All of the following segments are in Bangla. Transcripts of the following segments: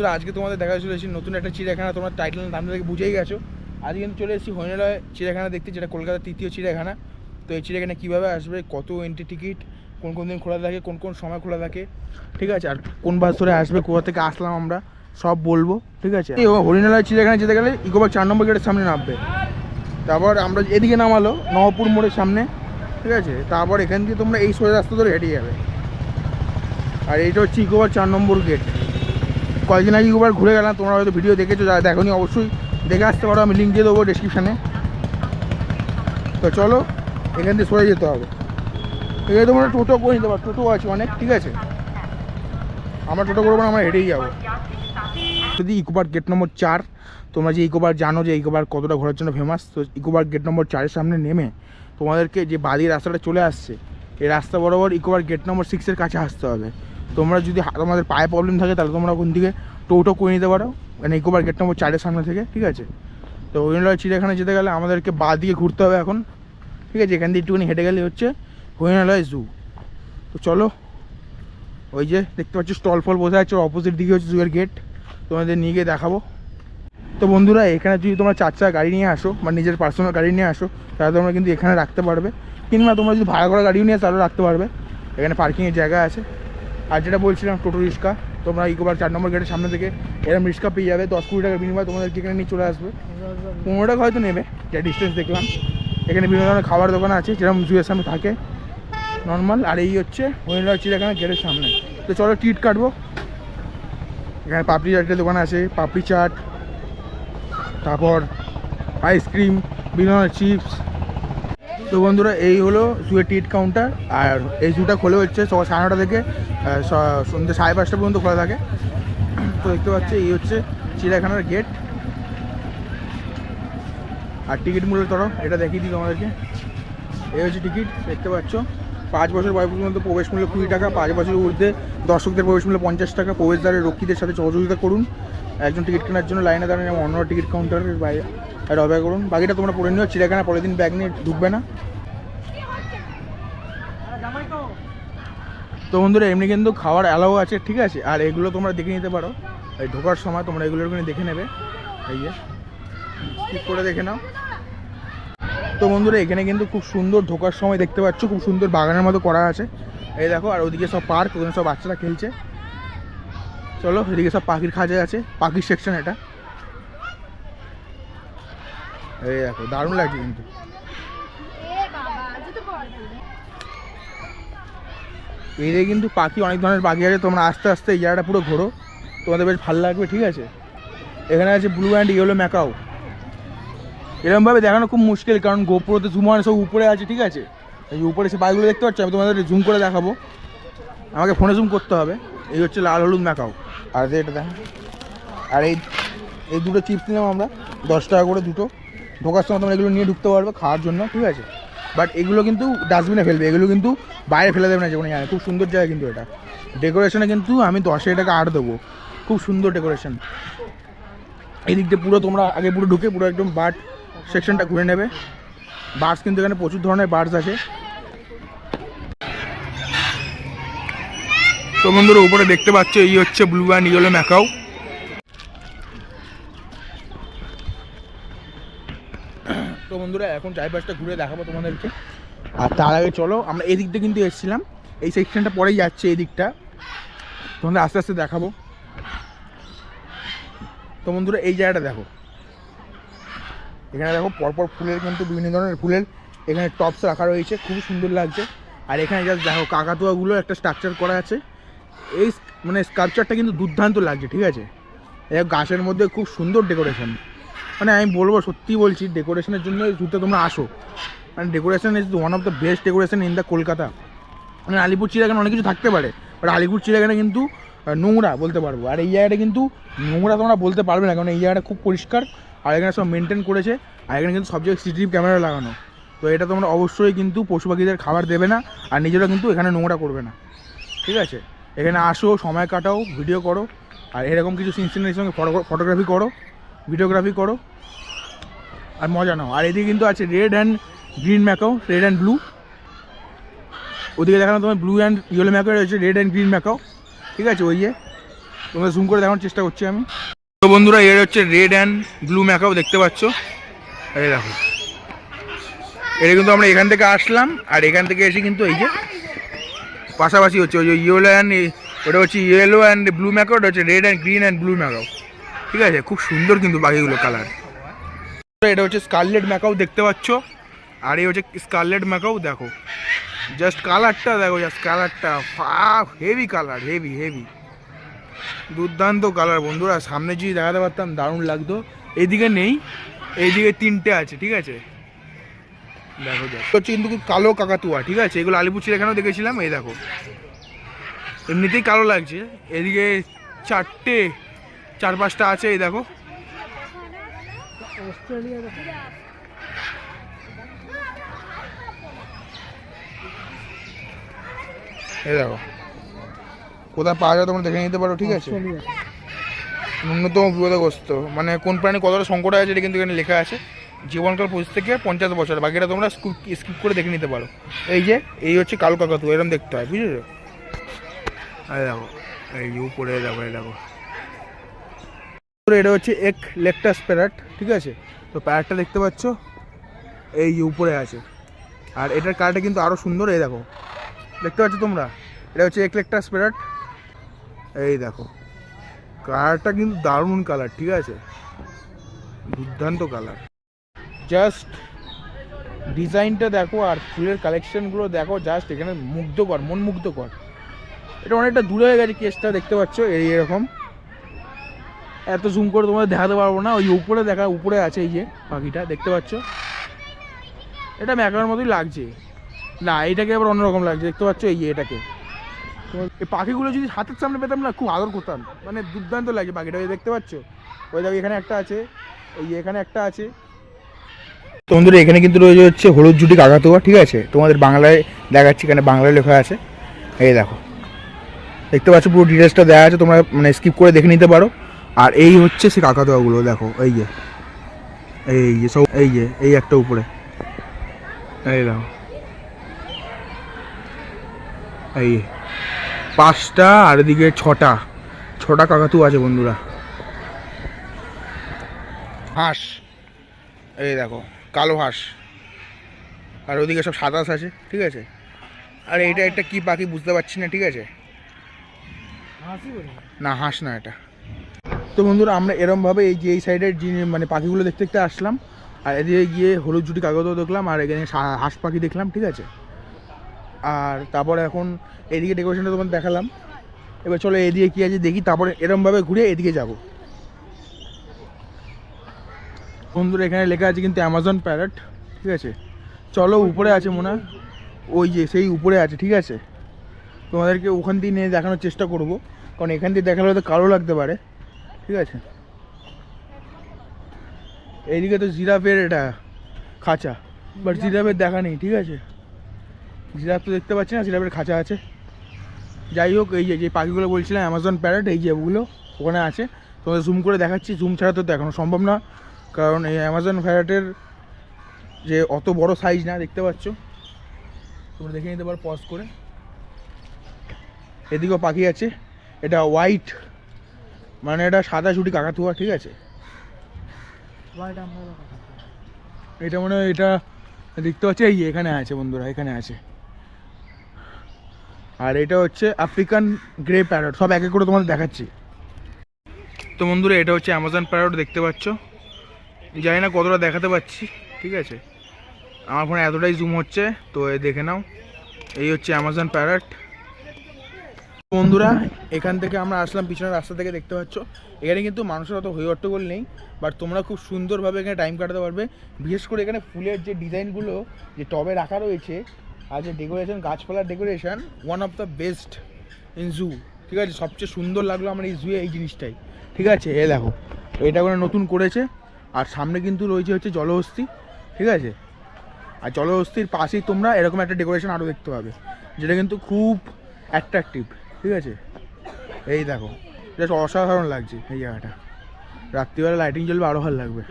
বন্ধুরা, আজকে তোমাদের দেখা চলে এসেছি নতুন একটা চিড়িয়াখানা, তোমার টাইটেল নাম থেকে বুঝেই গেছো। আজকে কিন্তু চলে এসেছি হরিণালয় চিড়িয়াখানা দেখতে, যেটা কলকাতার তৃতীয় চিড়িয়াখানা। তো এই চিড়িয়াখানা কীভাবে আসবে, কত এন্ট্রি টিকিট কোন কোন দিন খোলা থাকে, কোন কোন সময় খোলা থাকে, ঠিক আছে? আর কোন বাস ধরে আসবে, কোথা থেকে আসলাম আমরা, সব বলব, ঠিক আছে? এই হরিণালয় চিড়িয়াখানা যেতে গেলে ইকোবার চার নম্বর গেটের সামনে নামবে। তারপর আমরা এদিকে নামালো, নবপুর মোড়ের সামনে, ঠিক আছে? তারপর এখান দিয়ে তোমরা এই সোজা রাস্তা ধরে হেঁটে যাবে। আর এইটা হচ্ছে ইকোবার চার নম্বর গেট কয়েকদিন আগে একবার ঘুরে গেলাম, তোমরা হয়তো ভিডিও দেখেছ যারা দেখোনি অবশ্যই দেখে আসতে পারো, আমি লিঙ্ক দিয়ে দেবো ডিসক্রিপশানে তো চলো, এখান দিয়ে সরে যেতে হবে। এখানে তোমরা টোটো করে নিতে পারো, টোটো আছে অনেক, ঠিক আছে? আমরা টোটো করব না, আমরা হেঁটেই যাব। যদি ইকোবার গেট নম্বর চার, তোমরা যে ইকোবার জানো যে ইকোবার কতটা ঘোরার জন্য ফেমাস তো ইকোবার গেট নম্বর চারের সামনে নেমে তোমাদেরকে যে বাদির রাস্তাটা চলে আসছে, এই রাস্তা বরাবর ইকোবার গেট নম্বর সিক্সের কাছে আসতে হবে। তোমরা যদি তোমাদের পায়ে প্রবলেম থাকে, তাহলে তোমরা ওখান থেকে টোটো করে নিতে পারো। মানে ইকোবার গেট নম্বর চারের সামনে থেকে, ঠিক আছে? তো হরিণালয় চিড়িয়াখানা যেতে গেলে আমাদেরকে বা দিকে ঘুরতে হবে এখন, ঠিক আছে? এখান দিয়ে একটুখানি হেঁটে গেলে হচ্ছে হরিণালয় জু তো চলো, ওই যে দেখতে পাচ্ছ স্টল ফল বসে আছে অপোজিট দিকে হচ্ছে জুয়ের গেট তোমাদের নিয়ে গিয়ে দেখাবো। তো বন্ধুরা, এখানে যদি তোমরা চার গাড়ি নিয়ে আসো, বা নিজের পার্সোনাল গাড়ি নিয়ে আসো, তাহলে তোমরা কিন্তু এখানে রাখতে পারবে। কিংবা তোমরা যদি ভাড়া করা গাড়িও নিয়ে আসো তাহলেও রাখতে পারবে। এখানে পার্কিংয়ের জায়গা আছে। আর যেটা বলছিলাম, টোটো রিক্সা, তোমরা ইকোবার চার নম্বর গেটের সামনে থেকে এরকম রিক্সা পেয়ে যাবে, দশ কুড়ি টাকার বিনিময়ে তোমাদেরকে এখানে নিয়ে চলে আসবে। পনেরো টাকা হয়তো নেবে, যা ডিস্টেন্স দেখলাম। এখানে বিভিন্ন ধরনের খাবার দোকান আছে, যেরকম জুয়ের সামনে থাকে নর্মাল আর এই হচ্ছে হরিণালয় চিড়িয়াখানা গেটের সামনে। তো চলো টিট কাটবো। এখানে পাপড়ি চাটের দোকান আছে, পাপড়ি চাট, তারপর আইসক্রিম বিভিন্ন ধরনের চিপস তো বন্ধুরা, এই হলো জুয়ের টিট কাউন্টার আর এই জুটা খোলে হচ্ছে সকাল সাড়ে নটা থেকে সন্ধ্যে সাড়ে পাঁচটা পর্যন্ত খোলা থাকে। তো দেখতে পাচ্ছি, এই হচ্ছে চিড়িয়াখানার গেট আর টিকিট মূল্য ধরো, এটা দেখিয়ে দিই তোমাদেরকে। এই হচ্ছে টিকিট দেখতে পাচ্ছ। পাঁচ বছর বয়স পর্যন্ত প্রবেশ মূল্য কুড়ি টাকা, পাঁচ বছরের ঊর্ধ্বে দর্শকদের প্রবেশ মূল্য পঞ্চাশ টাকা প্রবেশদ্বারের রক্ষীদের সাথে সহযোগিতা করুন। একজন টিকিট কেনার জন্য লাইনে দাঁড়ান এবং অন্য টিকিট কাউন্টারের বাইরে এটা অপেক্ষা করুন। বাকিটা তোমরা পড়ে নিও, চিড়িয়াখানা পরের দিন ব্যাগ নিয়ে ঢুকবে না। তো বন্ধুরা, এমনি কিন্তু খাওয়ার অ্যালাও আছে, ঠিক আছে? আর এগুলো তোমরা দেখে নিতে পারো। এই ঢোকার সময় তোমরা এগুলো ওখানে দেখে নেবে। এই যে, ঠিক করে দেখে নাও। তো বন্ধুরা, এখানে কিন্তু খুব সুন্দর ঢোকার সময় দেখতে পাচ্ছ, খুব সুন্দর বাগানের মতো করা আছে। এই দেখো, আর ওদিকে সব পার্ক ওখানে সব বাচ্চারা খেলছে। চলো, এদিকে সব পাখির খাঁচা আছে, পাখির সেকশন এটা। এই দেখো, দারুণ লাগছে কিন্তু। এদিকে কিন্তু পাখি, অনেক ধরনের পাখি আছে। তোমরা আস্তে আস্তে এই জায়গাটা পুরো ঘোরো। তোমাদের বেশ ভালো লাগবে, ঠিক আছে? এখানে আছে ব্লু অ্যান্ড ইয়েলো ম্যাকাও এরকমভাবে দেখানো খুব মুশকিল, কারণ গোপ্রোতে জুমার সব উপরে আছে, ঠিক আছে? এই উপরে সে বাইকগুলো দেখতে পাচ্ছ? আমি তোমাদের জুম করে দেখাবো। আমাকে ফোনে জুম করতে হবে। এই হচ্ছে লাল হলুদ ম্যাকাও আর এটা দেখা, আর এই এই দুটো চিপস নিলাম আমরা। দশ টাকা করে দুটো। ঢোকার সময় তোমরা এগুলো নিয়ে ঢুকতে পারবে খাওয়ার জন্য, ঠিক আছে? বাট এগুলো কিন্তু ডাস্টবিনে ফেলবে, এগুলো কিন্তু বাইরে ফেলে দেবে না যেমন জানে খুব সুন্দর জায়গা কিন্তু এটা। ডেকোরেশনে কিন্তু আমি দশ টাকা আট দেবো। খুব সুন্দর ডেকোরেশন এই দিক দিয়ে পুরো তোমরা আগে পুরো ঢুকে পুরো একদম বাট সেকশনটা ঘুরে নেবে। বার্ডস কিন্তু এখানে প্রচুর ধরনের বার্ডস আছে। তো বন্ধুরা, উপরে দেখতে পাচ্ছ, এই হচ্ছে ব্লু অ্যান্ড ইয়েলো ম্যাকাও তো বন্ধুরা, এখন চারিপাশটা ঘুরে দেখাবো তোমাদেরকে। আর তার আগে চলো, আমরা এই দিকটা কিন্তু এসেছিলাম। এই সেকশনটা পরেই যাচ্ছে এই দিকটা তোমাদের আস্তে আস্তে দেখাবো। তো বন্ধুরা, এই জায়গাটা দেখো। এখানে দেখো, পরপর ফুলের কিন্তু বিভিন্ন ধরনের ফুলের এখানে টপস রাখা রয়েছে। খুবই সুন্দর লাগছে। আর এখানে জাস্ট দেখো, কাকাতুয়াগুলো একটা স্ট্রাকচার করা আছে। এই মানে স্কাল্পচারটা কিন্তু দুর্দান্ত লাগছে, ঠিক আছে? গাছের মধ্যে খুব সুন্দর ডেকোরেশন মানে আমি বলব সত্যি বলছি ডেকোরেশনের জন্য ঘুরতে তোমরা আসো। মানে decoration is one of the best decoration in the Kolkata. মানে আলিপুর, চিড়িয়াখানা অনেক কিছু থাকতে পারে বাট আলিপুর, চিড়িয়াখানা কিন্তু নোংরা বলতে পারব। আর এই জায়গাটা কিন্তু নোংরা তোমরা বলতে পারবে না, কারণ এই জায়গাটা খুব পরিষ্কার, আর এখানে সব মেনটেন করেছে, আর এখানে কিন্তু সব জায়গায় সিসিটিভি ক্যামেরা লাগানো। তো এটা তোমরা অবশ্যই কিন্তু পশু পাখিদের খাবার দেবে না, আর নিজেরা কিন্তু এখানে নোংরা করবে না। ঠিক আছে? এখানে আসো, সময় কাটাও ভিডিও করো, আর এরকম কিছু সিন সিনারির সঙ্গে ফটোগ্রাফি করো ভিডিওগ্রাফি করো। আর মজা নাও। আর এদিকে কিন্তু আছে red and green macaw red and blue ওদিকে দেখানো তোমার ব্লু অ্যান্ড ইয়েলো ম্যাকাও রয়েছে রেড অ্যান্ড গ্রিন ম্যাকাও ঠিক আছে, ওই যে। তোমরা জুম করে দেখানোর চেষ্টা করছি আমি। তো বন্ধুরা, এর হচ্ছে রেড অ্যান্ড ব্লু ম্যাকাও দেখতে পাচ্ছ? এই দেখো। এটা কিন্তু আমরা এখান থেকে আসলাম, আর এখান থেকে এসে কিন্তু এই যে পাশাপাশি হচ্ছে ওই যে ইয়েলো অ্যান্ড ওটা হচ্ছে ইয়েলো অ্যান্ড ব্লু ম্যাকাও ওটা হচ্ছে red and green and blue macaw ঠিক আছে, খুব সুন্দর কিন্তু বাকিগুলো কালার এটা হচ্ছে স্কারলেট ম্যাকাও দেখতে পাচ্ছ। আর এই হচ্ছে স্কারলেট ম্যাকাও দেখো। জাস্ট কালারটা দেখো জাস্ট কালারটা হেভি কালার হেভি হেভি দুর্দান্ত কালার বন্ধুরা। সামনে যদি দেখাতে পারতাম, দারুণ লাগতো। এইদিকে নেই, এইদিকে তিনটে আছে, ঠিক আছে? দেখো যাক হচ্ছে কিন্তু কালো কাকাতুয়া, ঠিক আছে? এগুলো আলিপুর চিড়িয়াখানাও দেখেছিলাম, এই দেখো। এমনিতেই কালো লাগছে। এদিকে চারটে, চার পাঁচটা আছে, এই দেখো। এই দেখো। কোথায় পাওয়া যায় তোমরা দেখে নিতে পারো ঠিক আছে? ন্যূনতম বিপদগ্রস্ত মানে কোন প্রাণী কতটা সংকট আছে এটা কিন্তু এখানে লেখা আছে। জীবনকাল পঁচিশ থেকে পঞ্চাশ বছর। বাকিটা তোমরা স্কিপ করে দেখে নিতে পারো। এই যে এই হচ্ছে কালো কাকাতু এরকম দেখতে হয় বুঝেছ? এই দেখো এই উপরে দেখো এই দেখো। এটা হচ্ছে এক লেকটাস প্যারাট, ঠিক আছে? তো প্যারাটটা দেখতে পাচ্ছ? এই উপরে আছে। আর এটার কালারটা কিন্তু আরও সুন্দর, এই দেখো। দেখতে পাচ্ছ তোমরা? এটা হচ্ছে এক লেকটাস প্যারাট। এই দেখো। কালারটা কিন্তু দারুণ কালার, ঠিক আছে? দুর্দান্ত কালার। জাস্ট ডিজাইনটা দেখো আর ফুলের কালেকশনগুলো দেখো, জাস্ট এখানে মুগ্ধকর মন মুগ্ধকর এটা অনেকটা দূরে হয়ে গেছে কেসটা, দেখতে পাচ্ছ? এই এরকম। এত জুম করে তোমাদের দেখাতে পারব না। ওই উপরে দেখা, উপরে আছে এই যে পাখিটা, দেখতে পাচ্ছ? এটা ম্যাকার মতোই লাগছে। না, এটাকে আবার অন্যরকম লাগছে। দেখতে পাচ্ছ এই এটাকে। এই পাখিগুলো যদি হাতের সামনে পেতাম না, খুব আদর করতাম। মানে দুর্দান্ত লাগে পাখিটা। ওই দেখতে পাচ্ছ? ওই দেখো, এখানে একটা আছে। এই এখানে একটা আছে। তো বন্ধুরা, এখানে কিন্তু রয়েছে হচ্ছে হলুদ জুটি কাকাতুয়া ঠিক আছে? তোমাদের বাংলায় দেখাচ্ছি, এখানে বাংলায় লেখা আছে। এই দেখো। দেখতে পাচ্ছ পুরো ডিটেলসটা দেওয়া আছে। তোমরা মানে স্কিপ করে দেখে নিতে পারো। আর এই হচ্ছে সে কাকাতুয়াগুলো দেখো এই যে এই যে সব এই যে এই একটা উপরে। এই দেখো। এই পাঁচটা আর এদিকে ছটা। ছটা কাকাতু আছে বন্ধুরা। হাঁস। এই দেখো কালো হাঁস। আর ওদিকে সব সাদা আছে ঠিক আছে? আর এটা একটা কি পাখি বুঝতে পারছি না ঠিক আছে? না হাঁস না এটা। তো বন্ধুরা, আমরা এরমভাবে এই যে এই সাইডের মানে পাখিগুলো দেখতে দেখতে আসলাম, আর এদিকে গিয়ে হলুদ জুটি কাগজও দেখলাম, আর এখানে হাঁস পাখি দেখলাম, ঠিক আছে? আর তারপরে এখন এদিকে ডেকোরেশনটা তোমার দেখালাম। এবার চলো এদিকে কী আছে দেখি, তারপরে এরমভাবে ঘুরে এদিকে যাব। বন্ধুরা, এখানে লেখা আছে কিন্তু অ্যামাজন প্যারেট ঠিক আছে? চলো উপরে আছে মনে ওই যে সেই উপরে আছে, ঠিক আছে? তোমাদেরকে ওখান দিয়ে নিয়ে দেখানোর চেষ্টা করব। কারণ এখান দিয়ে দেখালে হয়তো কালো লাগতে পারে। ঠিক আছে। এইদিকে তো জিরাফের এটা খাঁচা বাট জিরাফের দেখা নেই ঠিক আছে। জিরাফ তো দেখতে পাচ্ছি না জিরাফের খাঁচা আছে। যাই হোক এই যে পাখিগুলো বলছিলাম অ্যামাজন প্যারেট এই যে ওগুলো ওখানে আছে। তোমাদের জুম করে দেখাচ্ছি জুম ছাড়া তো দেখানো সম্ভব না কারণ এই অ্যামাজন প্যারেটের যে অত বড় সাইজ না দেখতে পাচ্ছ? তোমরা দেখে নিতে পারো পজ করে। এদিকেও পাখি আছে এটা হোয়াইট মানে এটা সাদা ছুটি কাকাতুয়া ঠিক আছে? এটা মনে হয় এটা দেখতে পাচ্ছি? এই এখানে আছে বন্ধুরা এখানে আছে। আর এটা হচ্ছে আফ্রিকান গ্রে প্যারট সব এক এক করে তোমাদের দেখাচ্ছি। তো বন্ধুরা এটা হচ্ছে অ্যামাজন প্যারট দেখতে পাচ্ছ? জানি না কতটা দেখাতে পাচ্ছি ঠিক আছে? আমার ফোনে এতটাই জুম হচ্ছে তো দেখে নাও। এই হচ্ছে অ্যামাজন প্যারট। বন্ধুরা, এখান থেকে আমরা আসলাম, পিছনের রাস্তা থেকে দেখতে পাচ্ছ। এখানে কিন্তু মানুষের অত হই হট্টগোল নেই বাট তোমরা খুব সুন্দরভাবে এখানে টাইম কাটাতে পারবে। বিশেষ করে এখানে ফুলের যে ডিজাইনগুলো, যে টবে রাখা রয়েছে, আর যে ডেকোরেশন গাছপালার decoration one of the best in zoo ঠিক আছে? সবচেয়ে সুন্দর লাগল আমার এই জুয়ে এই জিনিসটাই। ঠিক আছে? এ দেখো, এটা করে নতুন করেছে, আর সামনে কিন্তু রয়েছে হচ্ছে জলহস্তি। ঠিক আছে? আর জলহস্তির পাশেই তোমরা এরকম একটা ডেকোরেশন আরও দেখতে পাবে, যেটা কিন্তু খুব অ্যাট্রাকটিভ ঠিক আছে? এই দেখো জাস্ট অসাধারণ লাগছে এই জায়গাটা। রাত্রিবেলা লাইটিং জ্বলবে আরও ভালো লাগবে।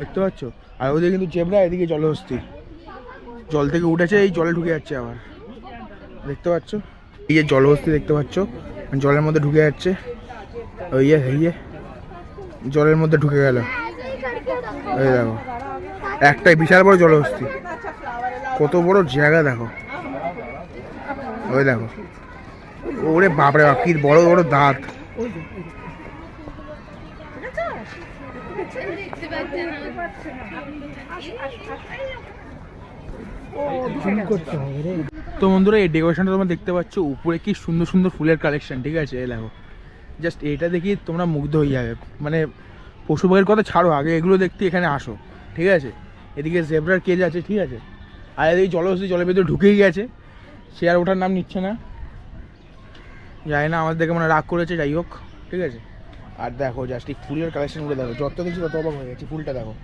দেখতে পাচ্ছ? আর ওদিকে কিন্তু জেবরা এদিকে জলহস্তি। জল থেকে উঠেছে, এই জলে ঢুকে যাচ্ছে আবার। দেখতে পাচ্ছ? এই যে জলহস্তি দেখতে পাচ্ছ? জলের মধ্যে ঢুকে যাচ্ছে। ওই ইয়ে জলের মধ্যে ঢুকে গেল। এই দেখো, একটাই বিশাল বড় জলহস্তি। কত বড় জায়গা দেখো। ওই দেখো ওরে বাপরে বাপ, কি বড় বড় দাঁত। তো বন্ধুরা, এই ডেকোরেশনটা তোমরা দেখতে পাচ্ছ, উপরে কি সুন্দর সুন্দর ফুলের কালেকশন ঠিক আছে? এই দেখো। জাস্ট এইটা দেখি তোমরা মুগ্ধ হয়ে যাবে। মানে পশু পাখির কথা ছাড়ো, আগে এগুলো দেখতে এখানে আসো, ঠিক আছে? এদিকে জেব্রার কেজ আছে, ঠিক আছে? আর এদিকে জলহস্তি জলের ভেতরে ঢুকেই গেছে। সে আর ওঠার নাম নিচ্ছে না। জানি না, আমাদের দেখে মানে রাগ করেছে, যাই হোক, ঠিক আছে? আর দেখো জাস্ট এই ফুলের কালেকশনগুলো দেখো, যত কিছু তত অবাক হয়ে গেছে, ফুলটা দেখো।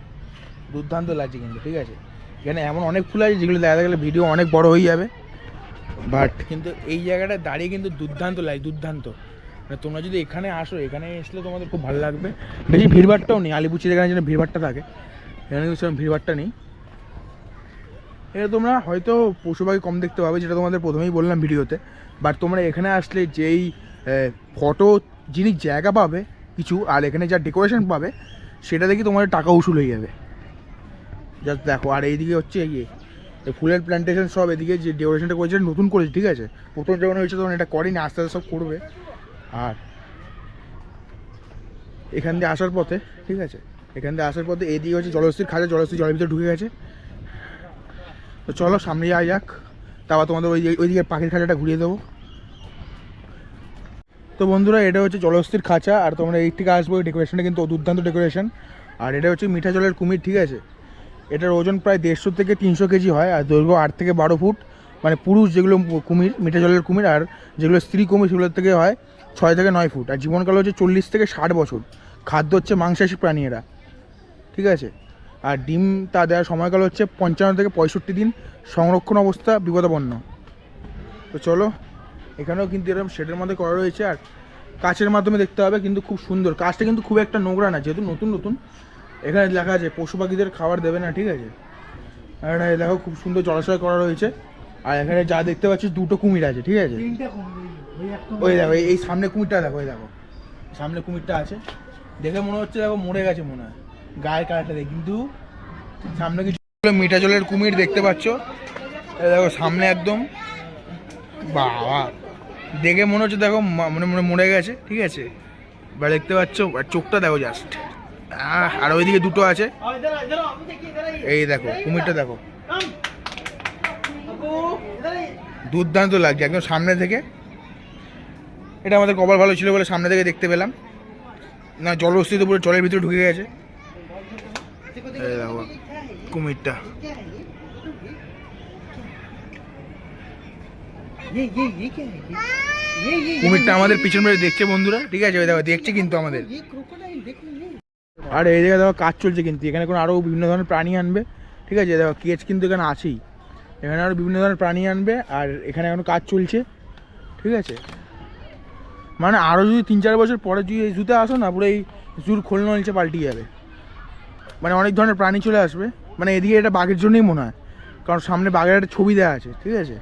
দুর্দান্ত লাগছে কিন্তু, ঠিক আছে? এখানে এমন অনেক ফুল আছে যেগুলো দেখা গেলে ভিডিও অনেক বড় হয়ে যাবে। বাট কিন্তু এই জায়গাটা দাঁড়িয়ে কিন্তু দুর্দান্ত লাগে, দুর্দান্ত। মানে তোমরা যদি এখানে আসো, এখানে আসলে তোমাদের খুব ভালো লাগবে। বেশি ভিড়ভাড়টাও নেই আলিপুচির এখানে যেন ভিড়ভাড়টা থাকে। এখানে কিন্তু সেরকম ভিড়ভাড়টা নেই। এটা তোমরা হয়তো পশু পাখি কম দেখতে পাবে, যেটা তোমাদের প্রথমেই বললাম ভিডিওতে। বাট তোমরা এখানে আসলে যেই ফটো জিনিস জায়গা পাবে কিছু আর এখানে যা ডেকোরেশন পাবে সেটা দেখি তোমাদের টাকা উসুল হয়ে যাবে। জাস্ট দেখো আর এইদিকে হচ্ছে এই যে, এই ফুলের প্ল্যান্টেশন সব এদিকে যে ডেকোরেশনটা করেছে নতুন করেছে ঠিক আছে? প্রথম যখন হয়েছে তখন এটা করেনি আস্তে আস্তে সব করবে। আর এখান দিয়ে আসার পথে ঠিক আছে? এখান দিয়ে আসার পথে এদিকে হচ্ছে জলস্থির খাজা জলস্থির জলের ভিতরে ঢুকে গেছে। তো চলো সামনে যাওয়া যাক। তারপর তোমাদের ওই ওইদিকে পাখির খাঁচাটা ঘুরিয়ে দেবো। তো বন্ধুরা, এটা হচ্ছে জলস্থির খাঁচা, আর তোমরা এই থেকে আসব এই ডেকোরেশনটা কিন্তু দুর্দান্ত ডেকোরেশন আর এটা হচ্ছে মিঠা জলের কুমির, ঠিক আছে? এটার ওজন প্রায় দেড়শো থেকে তিনশো কেজি হয়, আর দৈর্ঘ্য আট থেকে বারো ফুট। মানে পুরুষ যেগুলো কুমির, মিঠা জলের কুমির, আর যেগুলো স্ত্রী কুমির সেগুলোর থেকে হয় ছয় থেকে নয় ফুট। আর জীবনকাল হচ্ছে চল্লিশ থেকে ষাট বছর। খাদ্য হচ্ছে মাংসাশী প্রাণী এরা ঠিক আছে? আর ডিম তা দেওয়ার সময়কাল হচ্ছে পঞ্চান্ন থেকে পঁয়ষট্টি দিন সংরক্ষণ অবস্থা বিপদাপন্ন। তো চলো এখানেও কিন্তু এরকম শেডের মধ্যে করা রয়েছে আর কাচের মাধ্যমে দেখতে হবে কিন্তু খুব সুন্দর। কাজটা কিন্তু খুব একটা নোংরা না যেহেতু নতুন নতুন। এখানে লেখা আছে পশু পাখিদের খাবার দেবে না ঠিক আছে? আর এটা দেখো খুব সুন্দর জলাশয় করা রয়েছে। আর এখানে যা দেখতে পাচ্ছি দুটো কুমির আছে ঠিক আছে? ওই দেখো এই- এই সামনে কুমিরটা দেখো ওই দেখো। সামনে কুমিরটা আছে। দেখে মনে হচ্ছে দেখো মরে গেছে মনে হয়। গায়ের কালারটা কিন্তু সামনে কিছু মিঠা জলের কুমির দেখতে পাচ্ছ? দেখো, সামনে একদম, বাবা, দেখে মনে হচ্ছে দেখো মনে মনে, মরে গেছে, ঠিক আছে? এবার দেখতে পাচ্ছ, আর চোখটা দেখো জাস্ট আর ওইদিকে দুটো আছে। এই দেখো, কুমিরটা দেখো। দুর্দান্ত লাগছে, একদম সামনে থেকে। এটা আমাদের কপাল ভালো ছিল বলে সামনে থেকে দেখতে পেলাম। না, জল অস্তিত্ব পুরো জলের ভিতরে ঢুকে গেছে। এই দেখো কুমিরটা কুমিরটা আমাদের পিছন মেরে দেখছে বন্ধুরা? ঠিক আছে, ওই দেখো, দেখছে কিন্তু আমাদের। আর, এই জায়গায় দেখো কাজ চলছে কিন্তু। এখানে কোনো আরও বিভিন্ন ধরনের প্রাণী আনবে। ঠিক আছে, দেখো কেচ কিন্তু এখানে আছেই। এখানে আরও বিভিন্ন ধরনের প্রাণী আনবে, আর এখানে এখনও কাজ চলছে। ঠিক আছে? মানে আরও যদি তিন চার বছর পরে যদি এই জুতে আসো না, পুরো এই জুর খোলনা নিচে পাল্টিয়ে যাবে। মানে অনেক ধরনের প্রাণী চলে আসবে। মানে এদিকে এটা বাঘের জন্যই মনে হয়। কারণ সামনে বাঘের একটা ছবি দেওয়া আছে, ঠিক আছে?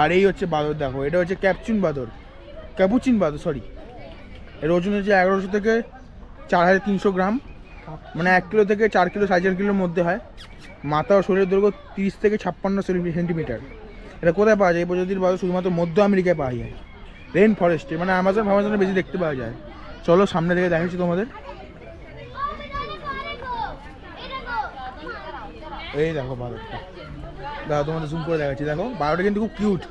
আর এই হচ্ছে বাদর, দেখো, এটা হচ্ছে ক্যাপচুন বাদর। ক্যাপুচিন বাদর সরি এর ওজন হচ্ছে এগারোশো থেকে চার হাজার তিনশো গ্রাম। মানে এক কিলো থেকে চার কিলো সাড়ে চার কিলোর মধ্যে হয়। মাথা ও শরীরের দৈর্ঘ্য তিরিশ থেকে ছাপ্পান্ন সেন্টিমিটার। এটা কোথায় পাওয়া যায়? এই প্রজাতির বাদর শুধুমাত্র মধ্য আমেরিকায় পাওয়া যায়। রেন ফরেস্টে মানে আমাজন ফামাজনে বেশি দেখতে পাওয়া যায়। চলো সামনে থেকে দেখাচ্ছি তোমাদের। এই দেখো বারোটা দেখো তোমাদের জুম করে দেখাচ্ছি। দেখো, বারোটা কিন্তু খুব কিউট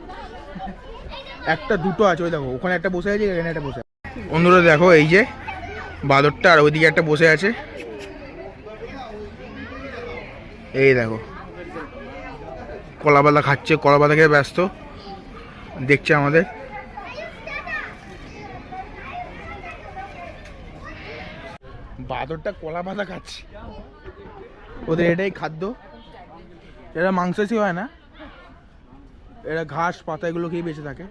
একটা দুটো আছে, ওই দেখো, ওখানে একটা বসে আছে, এখানে একটা বসে আছে। অন্যরা দেখো, এই যে বাদরটা আর ওইদিকে একটা বসে আছে। এই দেখো, কলা পাতা খাচ্ছে, কলা পাতা খেয়ে ব্যস্ত। দেখছে আমাদের। বাদরটা কলা পাতা খাচ্ছে। ওদের এটাই খাদ্য। এরা মাংসাশী হয় না। এরা ঘাস পাতা এগুলো খেয়ে বেঁচে থাকে।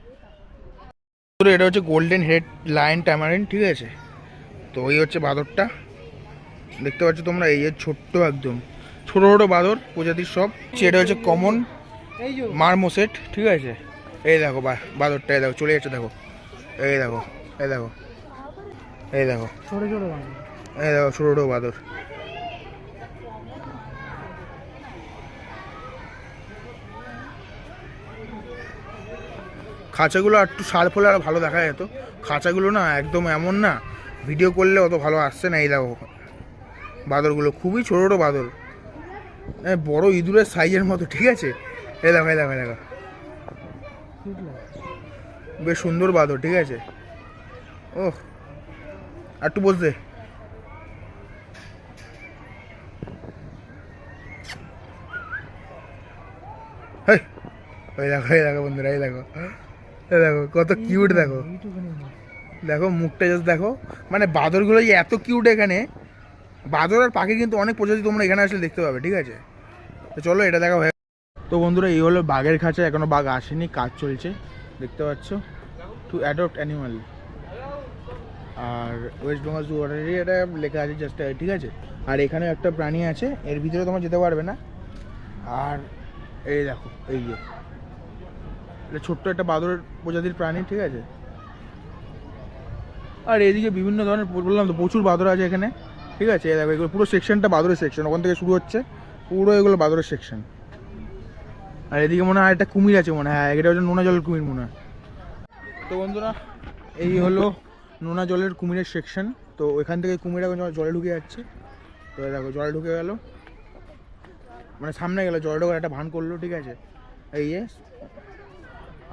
এটা হচ্ছে গোল্ডেন হেড লাইন ট্যামারিন ঠিক আছে? তো এই হচ্ছে বাঁদরটা। দেখতে পাচ্ছ তোমরা এই যে ছোট্ট একদম। ছোট ছোট বাঁদর প্রজাতির সব। সেটা হচ্ছে কমন মারমোসেট ঠিক আছে? এই দেখো বাদরটা এই দেখো চলে যাচ্ছে দেখো। এই দেখো এই দেখো। এই দেখো। ছোট ছোট এই দেখো ছোটো ছোটো বাদর। খাঁচাগুলো একটু সার ফলে আরও ভালো দেখা যেত। খাঁচাগুলো না একদম এমন না ভিডিও করলে অত ভালো আসছে না এই দেখো। বাদরগুলো খুবই ছোটো ছোটো বাদর এ, বড় ইঁদুরের সাইজের মতো ঠিক আছে? এই দেখো এই দেখো এই দেখো। বেশ সুন্দর বাদর ঠিক আছে? ও একটু বসতে হ্যাঁ ওই দেখো এই দেখো বন্ধুরা এই দেখো। দেখো কত কিউট দেখো দেখো। মুখটা জাস্ট দেখো। মানে বাদরগুলো যে এত কিউট এখানে বাদর আর পাখি কিন্তু অনেক প্রজাতি তোমরা এখানে আসলে দেখতে পাবে ঠিক আছে? তো চলো এটা দেখা হয়ে তো বন্ধুরা এই হলো বাঘের খাঁচা এখনও বাঘ আসেনি কাজ চলছে দেখতে পাচ্ছ? টু অ্যাডপ্ট অ্যানিমাল আর ওয়েস্ট বেঙ্গল জু এটা লেখা আছে জাস্ট ঠিক আছে? আর এখানে একটা প্রাণী আছে এর ভিতরে তোমরা যেতে পারবে না। আর এই দেখো এই যে। এটা ছোট্ট একটা বাদরের প্রজাতির প্রাণী, ঠিক আছে? আর এদিকে বিভিন্ন ধরনের, বললাম তো প্রচুর বাদর আছে এখানে, ঠিক আছে? দেখো, এগুলো পুরো সেকশনটা বাদরের সেকশন ওখান থেকে শুরু হচ্ছে, পুরো এগুলো বাদরের সেকশন আর এদিকে মনে হয় একটা কুমির আছে মনে হয় হ্যাঁ এটা হচ্ছে নোনা জলের কুমির মনে হয়। তো বন্ধুরা, এই হলো নোনা জলের কুমিরের সেকশন তো এখান থেকে কুমির এখন জলে ঢুকে যাচ্ছে। তো দেখো, জলে ঢুকে গেল। মানে সামনে গেল, জলে ঢোকার একটা ভান করল, ঠিক আছে? এই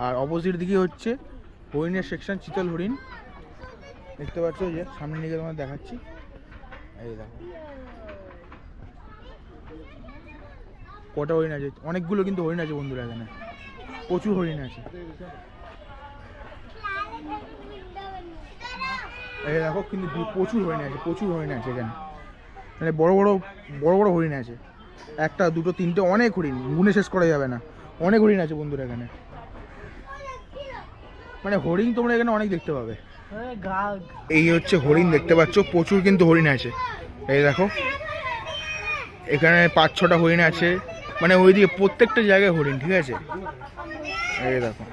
আর অপোজিট দিকে হচ্ছে হরিণের সেকশন চিতল হরিণ। দেখতে পাচ্ছ যে সামনে নিয়ে তোমার দেখাচ্ছি। এই দেখো। কটা হরিণ আছে? অনেকগুলো কিন্তু হরিণ আছে বন্ধুরা এখানে। প্রচুর হরিণ আছে। এই দেখো, কিন্তু প্রচুর হরিণ আছে, প্রচুর হরিণ আছে এখানে। মানে বড় বড় বড় বড় হরিণ আছে। একটা, দুটো, তিনটে, অনেক হরিণ। গুনে শেষ করা যাবে না। অনেক হরিণ আছে বন্ধুরা এখানে। মানে হরিণ তোমরা এখানে অনেক দেখতে পাবে। গাগ। এই হচ্ছে হরিণ দেখতে পাচ্ছ প্রচুর কিন্তু হরিণ আছে। এই দেখো এখানে পাঁচ ছটা হরিণ আছে মানে ওইদিকে প্রত্যেকটা জায়গায় হরিণ ঠিক আছে? এই দেখো।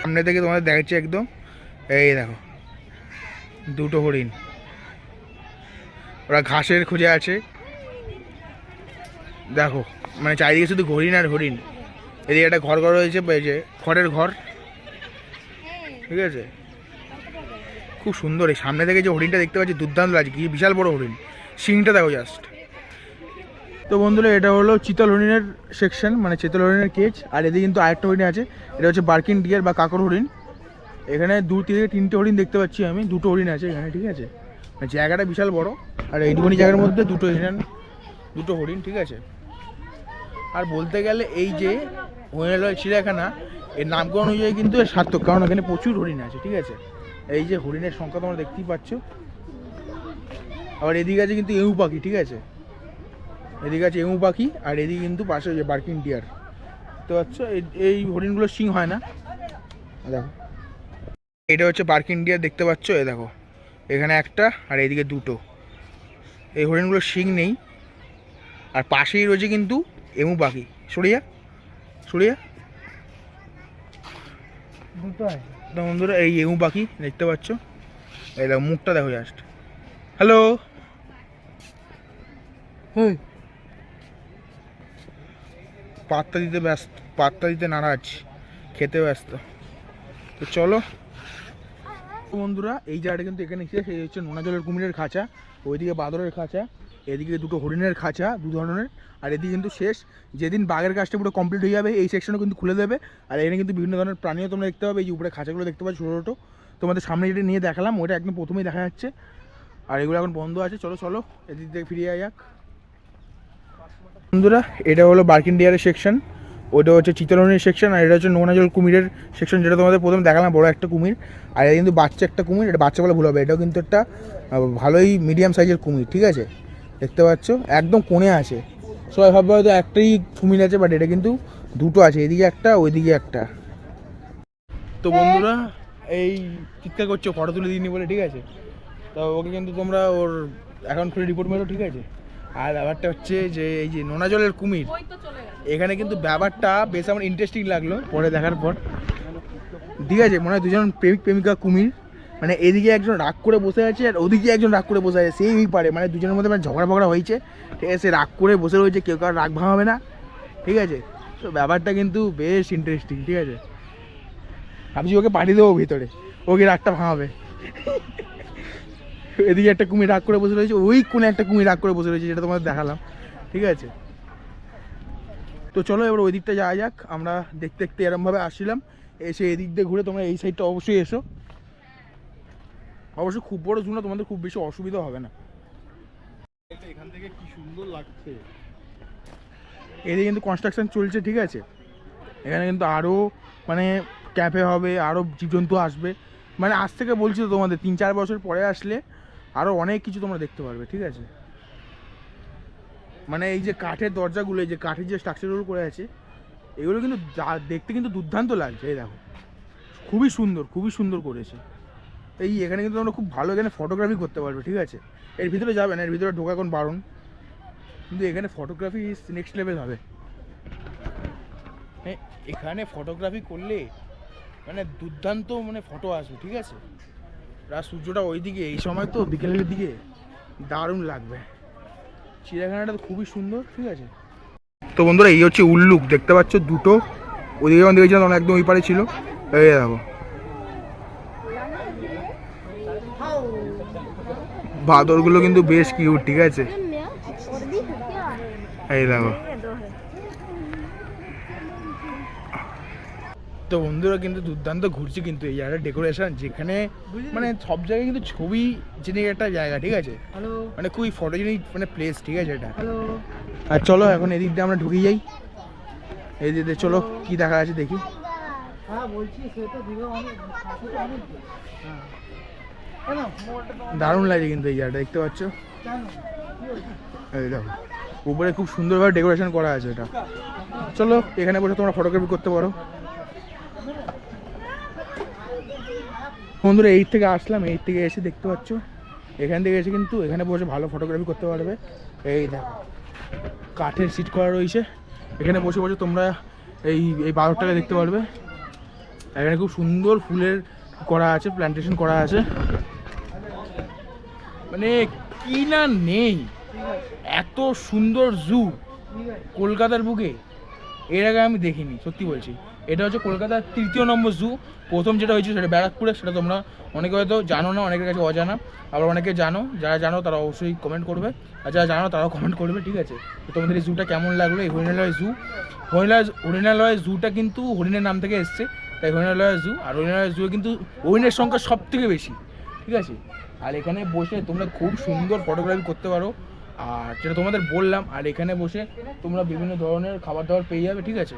সামনে থেকে তোমাদের দেখাচ্ছি একদম এই দেখো দুটো হরিণ। ওরা ঘাসের খোঁজে আছে। দেখো মানে চারিদিকে শুধু হরিণ আর হরিণ। এদিকে একটা ঘর ঘর রয়েছে, এই যে খড়ের ঘর। ঠিক আছে? খুব সুন্দর, এই সামনে থেকে যে হরিণটা দেখতে পাচ্ছি, দুর্দান্ত লাগছে, কি বিশাল বড় হরিণ। সিংটা দেখো জাস্ট তো বন্ধুরা, এটা হলো চিতল হরিণের সেকশন মানে চিতল হরিণের কেজ আর এদিকে কিন্তু আরেকটা হরিণ আছে, এটা হচ্ছে বার্কিন ডিয়ার বা কাকর হরিণ। এখানে দু থেকে তিনটে হরিণ দেখতে পাচ্ছি আমি, দুটো হরিণ আছে এখানে, ঠিক আছে? মানে জায়গাটা বিশাল বড়, আর এইটুকুনি জায়গার মধ্যে দুটো হরিণ দুটো হরিণ, ঠিক আছে? আর বলতে গেলে এই যে হরিণালয় চিড়িয়াখানা, এর নামকরণ অনুযায়ী কিন্তু এর সার্থক, কারণ এখানে প্রচুর হরিণ আছে, ঠিক আছে? এই যে হরিণের সংখ্যা তোমরা দেখতেই পাচ্ছ। আবার এদিকে আছে কিন্তু এউ পাখি, ঠিক আছে? এদিকে আছে এউ পাখি, আর এদিকে কিন্তু পাশে যে বার্কিং ডিয়ার। দেখতে পাচ্ছ? এই- হরিণগুলো সিং হয় না। দেখো। এটা হচ্ছে বার্কিং ডিয়ার, দেখতে পাচ্ছ? এ দেখো। এখানে একটা, আর এদিকে দুটো। এই হরিণগুলোর শিং নেই। আর পাশেই রয়েছে কিন্তু এমু পাখি। সরিয়া? সরিয়া তো বন্ধুরা এই এমু পাখি দেখতে পাচ্ছ। এই দেখো মুখটা দেখো জাস্ট হ্যালো পাত্তা দিতে ব্যস্ত পাত্তা দিতে নারাজ খেতে ব্যস্ত। তো চলো। বন্ধুরা এই জায়গাটা কিন্তু এখানে এসে সেই হচ্ছে নোনা জলের কুমিরের খাঁচা ওইদিকে বাদরের খাঁচা। এদিকে দুটো হরিণের খাঁচা, দু ধরনের। আর এদিকে কিন্তু শেষ। যেদিন বাঘের কাজটা পুরো কমপ্লিট হয়ে যাবে, এই সেকশনও কিন্তু খুলে দেবে। আর এখানে কিন্তু বিভিন্ন ধরনের প্রাণীও তোমরা দেখতে পাবে। এই যে উপরে খাঁচাগুলো দেখতে পাচ্ছ, ছোটো ছোটো। তোমাদের সামনে যেটা নিয়ে দেখালাম, ওটা একদম প্রথমেই দেখা যাচ্ছে। আর এগুলো এখন বন্ধ আছে। চলো চলো, এদিক থেকে ফিরিয়ে যাক। বন্ধুরা, এটা হলো বার্কিন ডিয়ারের সেকশন ওটা হচ্ছে চিতলনের সেকশন আর এটা হচ্ছে নোনা জল কুমিরের সেকশন যেটা তোমাদের প্রথম দেখালাম, বড় একটা কুমির। আর এটা কিন্তু বাচ্চা একটা কুমির, এটা বাচ্চা বলে ভুল হবে। এটাও কিন্তু একটা ভালোই মিডিয়াম সাইজের কুমির, ঠিক আছে? দেখতে পাচ্ছ? একদম কোণে আছে। সবাই ভাববে হয়তো একটাই কুমির আছে বাট এটা কিন্তু দুটো আছে। এদিকে একটা ওইদিকে একটা। তো বন্ধুরা এই চিৎকার করছ ফটো তুলে দিইনি বলে ঠিক আছে? তো ওকে কিন্তু তোমরা ওর অ্যাকাউন্ট খুলে রিপোর্ট মেরো ঠিক আছে? আর ব্যাপারটা হচ্ছে যে এই যে নোনা জলের কুমির এখানে কিন্তু ব্যাপারটা বেশ আমার ইন্টারেস্টিং লাগল পরে দেখার পর। ঠিক আছে মনে হয় দুজন প্রেমিক প্রেমিকা কুমির। মানে এদিকে একজন রাগ করে বসে আছে আর ওদিকে একজন রাগ করে বসে আছে। সেই পারে মানে দুজনের মধ্যে মানে ঝগড়া ফগড়া হয়েছে। ঠিক আছে রাগ করে বসে রয়েছে, কেউ কার রাগ ভাঙাবে না। ঠিক আছে? তো ব্যাপারটা কিন্তু বেশ ইন্টারেস্টিং ঠিক আছে? ভাবছি ওকে পাঠিয়ে দেবো ভিতরে। ওকে রাগটা ভাঙাবে। এদিকে একটা কুমির রাগ করে বসে রয়েছে, ওই কোনে একটা কুমির রাগ করে বসে রয়েছে, যেটা তোমাদের দেখালাম। ঠিক আছে? তো চলো এবার ওই দিকটা যাওয়া যাক। আমরা দেখতে দেখতে এরমভাবে আসছিলাম। এসে এদিক দিয়ে ঘুরে তোমরা এই সাইডটা অবশ্যই এসো। অবশ্য খুব বড় জু না তোমাদের খুব বেশি অসুবিধা হবে না। এখান থেকে কি সুন্দর লাগছে? এদিকে কিন্তু কনস্ট্রাকশন চলছে ঠিক আছে? এখানে কিন্তু আরও মানে ক্যাফে হবে আরও জীবজন্তু আসবে। মানে আজ থেকে বলছি তো তোমাদের তিন চার বছর পরে আসলে আরও অনেক কিছু তোমরা দেখতে পারবে ঠিক আছে? মানে এই যে কাঠের দরজাগুলো এই যে কাঠের যে স্ট্রাকচারগুলো করে আছে এগুলো কিন্তু দেখতে কিন্তু দুর্দান্ত লাগছে এই দেখো। খুবই সুন্দর খুবই সুন্দর করেছে। এই এখানে কিন্তু তোমরা খুব ভালো এখানে ফটোগ্রাফি করতে পারবে ঠিক আছে? এর ভিতরে যাবে না এর ভিতরে ঢোকা এখন বারণ কিন্তু এখানে ফটোগ্রাফি নেক্সট লেভেল হবে। হ্যাঁ, এখানে ফটোগ্রাফি করলে মানে দুর্দান্ত মানে ফটো আসবে ঠিক আছে? রাত সূর্যটা ওই দিকে এই সময় তো বিকেলের দিকে দারুণ লাগবে। চিড়িয়াখানাটা তো খুবই সুন্দর ঠিক আছে? তো বন্ধুরা এই হচ্ছে উল্লুক দেখতে পাচ্ছ দুটো? ওদিকে যখন দেখেছিলাম একদম ওই পারে ছিল। এই দেখো। বাদরগুলো কিন্তু বেশ কিউট ঠিক আছে? এই দেখো। তো বন্ধুরা কিন্তু দুর্দান্ত ঘুরছে কিন্তু এই জায়গাটা ডেকোরেশন যেখানে মানে সব জায়গায় কিন্তু ছবি জেনিক একটা জায়গা ঠিক আছে? মানে খুবই ফটোজেনিক মানে প্লেস ঠিক আছে এটা? আর চলো এখন এদিক দিয়ে আমরা ঢুকে যাই। এই দিক চলো কি দেখা আছে দেখি। হ্যাঁ বলছি সে তো অনেক দারুণ লাগে কিন্তু এই জায়গাটা, দেখতে পাচ্ছ? এই দেখো, উপরে খুব সুন্দরভাবে ডেকোরেশন করা আছে এটা। চলো, এখানে বসে তোমরা ফটোগ্রাফি করতে পারো। বন্ধুরা, এই থেকে আসলাম, এই থেকে এসে দেখতে পাচ্ছ। এখান থেকে এসে কিন্তু এখানে বসে ভালো ফটোগ্রাফি করতে পারবে। এই দেখো, কাঠের সিট করা রয়েছে। এখানে বসে বসে তোমরা এই এই বারোটাকে দেখতে পারবে। এখানে খুব সুন্দর ফুলের করা আছে প্ল্যান্টেশন করা আছে। মানে কি না নেই। এত সুন্দর জু কলকাতার বুকে, এর আগে আমি দেখিনি, সত্যি বলছি। এটা হচ্ছে কলকাতার তৃতীয় নম্বর জু। প্রথম যেটা হয়েছিল সেটা ব্যারাকপুরে, সেটা তোমরা অনেকে হয়তো জানো না, অনেকের কাছে অজানা। আবার অনেকে জানো, যারা জানো তারা অবশ্যই কমেন্ট করবে। আর যারা জানো তারাও কমেন্ট করবে, ঠিক আছে? তো তোমাদের এই জুটা কেমন লাগল? এই হরিণালয় জু? হরিণালয় হরিণালয় জুটা কিন্তু হরিণের নাম থেকে এসছে। তাই হরিণালয় জু, আর হরিণালয় জু কিন্তু হরিণের সংখ্যা সব থেকে বেশি, ঠিক আছে? আর এখানে বসে তোমরা খুব সুন্দর ফটোগ্রাফি করতে পারো। আর যেটা তোমাদের বললাম, আর এখানে বসে তোমরা বিভিন্ন ধরনের খাবার দাবার পেয়ে যাবে, ঠিক আছে?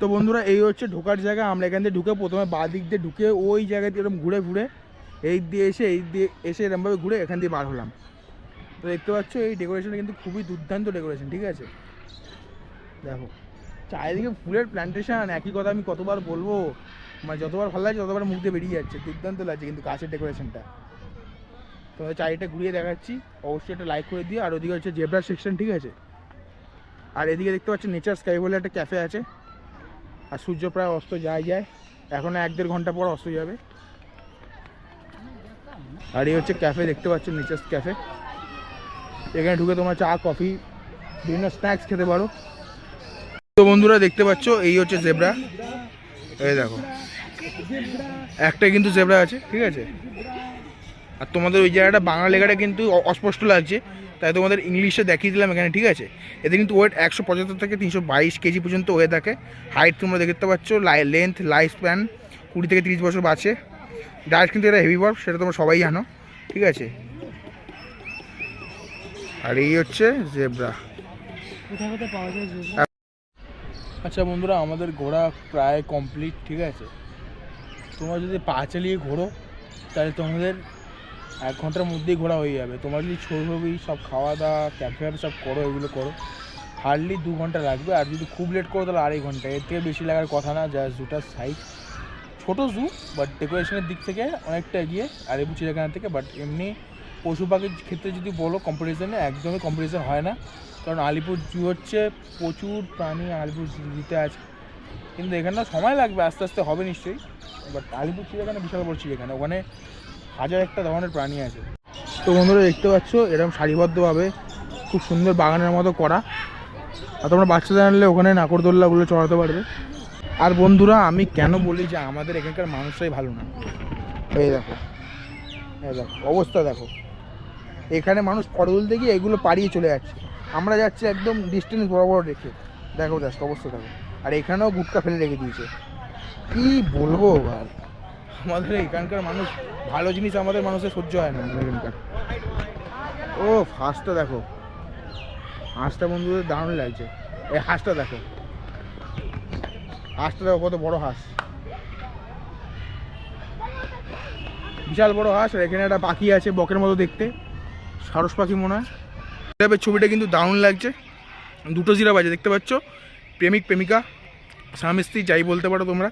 তো বন্ধুরা, এই হচ্ছে ঢোকার জায়গা। আমরা এখান দিয়ে ঢুকে প্রথমে বাঁ দিক দিয়ে ঢুকে ওই জায়গা দিয়ে এরকম ঘুরে ঘুরে এই দিয়ে এসে, এই দিয়ে এসে এরমভাবে ঘুরে এখান দিয়ে বার হলাম। তো দেখতে পাচ্ছ, এই ডেকোরেশনটা কিন্তু খুবই দুর্দান্ত ডেকোরেশন ঠিক আছে? দেখো, চারিদিকে ফুলের প্ল্যান্টেশন একই কথা আমি কতবার বলব। মানে যতবার ভালো লাগছে ততবার মুখ দিয়ে বেরিয়ে যাচ্ছে, দুর্দান্ত লাগছে কিন্তু গাছের ডেকোরেশনটা তোমাদের চারিটা ঘুরিয়ে দেখাচ্ছি, অবশ্যই একটা লাইক করে দিও, আর ওদিকে হচ্ছে জেব্রা সেকশন ঠিক আছে? আর এদিকে দেখতে পাচ্ছি নেচার স্কাই বলে একটা ক্যাফে আছে। আর সূর্য প্রায় অস্ত যায় যায়, এখন এক দেড় ঘণ্টা পর অস্ত যাবে। আর এই হচ্ছে ক্যাফে দেখতে পাচ্ছ নেচার ক্যাফে এখানে ঢুকে তোমরা চা কফি বিভিন্ন স্ন্যাক্স খেতে পারো। তো বন্ধুরা দেখতে পাচ্ছ, এই হচ্ছে জেব্রা এই দেখো। একটা কিন্তু জেব্রা আছে ঠিক আছে? আর তোমাদের ওই জায়গাটা বাংলা লেখাটা কিন্তু অস্পষ্ট লাগছে তাই তোমাদের ইংলিশে দেখিয়ে দিলাম এখানে ঠিক আছে? এতে কিন্তু ওয়েট একশো পঁচাত্তর থেকে তিনশো বাইশ কেজি পর্যন্ত হয়ে থাকে। হাইট তোমরা দেখতে পাচ্ছ লাই লেন্থ লাইফ স্প্যান কুড়ি থেকে তিরিশ বছর বাঁচে। ডায়েট কিন্তু এটা হেভি বার্ব সেটা তোমরা সবাই জানো ঠিক আছে? আর এই হচ্ছে জেব্রা। আচ্ছা বন্ধুরা আমাদের ঘোরা প্রায় কমপ্লিট ঠিক আছে? তোমরা যদি পা চালিয়ে ঘোরো, তাহলে তোমাদের এক ঘণ্টার মধ্যেই ঘোরা হয়ে যাবে। তোমরা যদি ছবি সব খাওয়া দাওয়া ক্যাফে ফ্যাফে সব করো, এগুলো করো, হার্ডলি দু ঘণ্টা লাগবে। আর যদি খুব লেট করো, তাহলে আড়াই ঘণ্টা। এর থেকে বেশি লাগার কথা না, যা জুটার সাইজ ছোটো জু বাট ডেকোরেশনের দিক থেকে অনেকটা এগিয়ে, আর এবু চিড়িয়াখানা থেকে বাট এমনি পশু পাখির ক্ষেত্রে যদি বলো কম্পিটিশনে একদমই কম্পিটিশন হয় না। কারণ আলিপুর জু হচ্ছে প্রচুর প্রাণী আলিপুর জুতে আছে। কিন্তু এখানে সময় লাগবে, আস্তে আস্তে হবে নিশ্চয়ই। বাট আলিপুর চিড়িয়াখানা বিশাল বড় চিড়িয়াখানা, ওখানে হাজার একটা ধরনের প্রাণী আছে। তো বন্ধুরা, দেখতে পাচ্ছ এরকম সারিবদ্ধভাবে খুব সুন্দর বাগানের মতো করা। আর তোমরা বাচ্চাদের আনলে ওখানে নাকরদোল্লাগুলো চড়াতে পারবে। আর বন্ধুরা, আমি কেন বলি যে আমাদের এখানকার মানুষরাই ভালো না? এই দেখো এই দেখো, অবস্থা দেখো। এখানে মানুষ ফটো তুলতে গিয়ে এগুলো পাড়িয়ে চলে যাচ্ছে। আমরা যাচ্ছি একদম ডিস্টেন্স বড় বড় রেখে। দেখো জাস্ট অবস্থা দেখো। আর এখানেও গুটকা ফেলে রেখে দিয়েছে। কি বলব আর আমাদের এখানকার মানুষ, ভালো জিনিস আমাদের মানুষের সহ্য হয় না। এখানকার। ও, হাঁসটা দেখো। হাঁসটা বন্ধুদের দারুণ লাগছে। এই হাঁসটা দেখো। হাঁসটা দেখো, কত বড় হাঁস। বিশাল বড় হাঁস, আর এখানে একটা পাখি আছে বকের মতো দেখতে। সারস পাখি মনে হয়। ছবিটা কিন্তু দারুণ লাগছে। দুটো জিরাফ আছে, দেখতে পাচ্ছ? প্রেমিক প্রেমিকা স্বামী স্ত্রী যাই বলতে পারো তোমরা।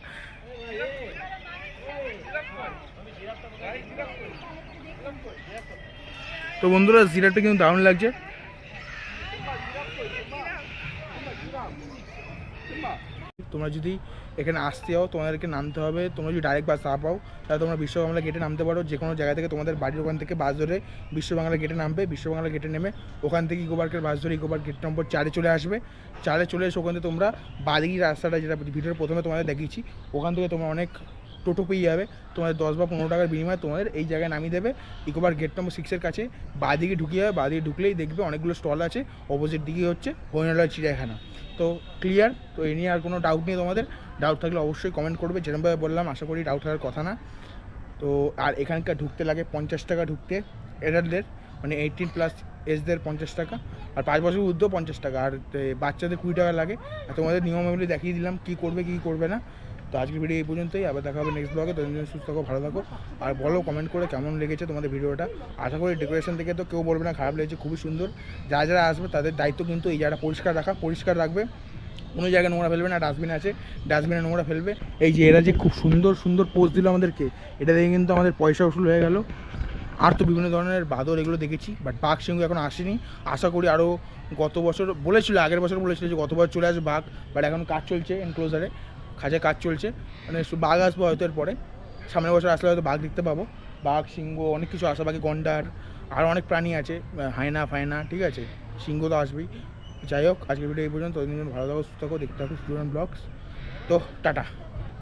তো বন্ধুরা জিরাটা কিন্তু দারুণ লাগছে। তোমরা যদি এখানে আসতে যাও, তোমাদেরকে নামতে হবে। তোমরা যদি ডাইরেক্ট বাস না পাও, তাহলে তোমরা বিশ্ববাংলা গেটে নামতে পারো। যে কোনো জায়গা থেকে তোমাদের বাড়ির ওখান থেকে বাস ধরে বিশ্ববাংলা গেটে নামবে। বিশ্ববাংলা গেটে নেমে ওখান থেকে ইকো পার্কের বাস ধরে ইকো পার্ক গেট নম্বর চারে চলে আসবে। চারে চলে এসে ওখান থেকে তোমরা বাদিকি রাস্তাটা যেটা ভিডিওর প্রথমে তোমাদের দেখিয়েছি, ওখান থেকে তোমরা অনেক টোটো পেয়ে যাবে। তোমাদের দশ বা পনেরো টাকার বিনিময়ে তোমাদের এই জায়গায় নামিয়ে দেবে। ইকোবার গেট নম্বর সিক্সের কাছে বাদিকে ঢুকিয়ে যাবে। বাদিকে ঢুকলেই দেখবে অনেকগুলো স্টল আছে। অপোজিট দিকে হচ্ছে হরিণালয় চিড়িয়াখানা। তো ক্লিয়ার তো এ নিয়ে আর কোনো ডাউট নেই তোমাদের? ডাউট থাকলে অবশ্যই কমেন্ট করবে। যেরকমভাবে বললাম, আশা করি ডাউট থাকার কথা না। তো আর এখানকার ঢুকতে লাগে পঞ্চাশ টাকা ঢুকতে। এডাল্টদের মানে এইটিন প্লাস এজদের পঞ্চাশ টাকা। আর পাঁচ বছর ঊর্ধ্ব পঞ্চাশ টাকা। আর বাচ্চাদের কুড়ি টাকা লাগে। আর তোমাদের নিয়মাবলী দেখিয়ে দিলাম, কী করবে কী করবে না। তো আজকের ভিডিও এই পর্যন্তই। আবার দেখা হবে নেক্সট ব্লগে ততদিন সুস্থ থাকো, ভালো থাকো। আর বলো কমেন্ট করে কেমন লেগেছে তোমাদের ভিডিওটা আশা করি ডেকোরেশন থেকে তো কেউ বলবে না, খারাপ লেগেছে, খুবই সুন্দর। যারা যারা আসবে, তাদের দায়িত্ব কিন্তু এই জায়গাটা পরিষ্কার রাখা, পরিষ্কার রাখবে। কোনো জায়গায় নোংরা ফেলবে না ডাস্টবিন আছে। ডাস্টবিনে নোংরা ফেলবে। এই যে এরা যে খুব সুন্দর সুন্দর পোজ দিল আমাদেরকে, এটা দেখে কিন্তু আমাদের পয়সা উসুল হয়ে গেল। আর তো বিভিন্ন ধরনের বাদর এগুলো দেখেছি বাট বাঘ সিংহ এখন আসেনি। আশা করি আরও গত বছর, বলেছিল, আগের বছর বলেছিল যে গত বছর চলে আসবে বাঘ বাট এখন কাজ চলছে এনক্লোজারে খাঁচায় কাজ চলছে। মানে বাঘ আসব হয়তো এরপরে সামনের বছর আসলে হয়তো বাঘ দেখতে পাবো। বাঘ, সিংহ, অনেক কিছু আসা বাকি, গন্ডার আরও অনেক প্রাণী আছে। হায়না, ফায়না, ঠিক আছে? সিংহ তো আসবেই। যাই হোক, আজকের ভিডিও এই পর্যন্ত। ততদিন ভালো থাকো, সুস্থ থাকো, দেখতে থাকো স্টুডেন্ট ব্লগস তো, টাটা।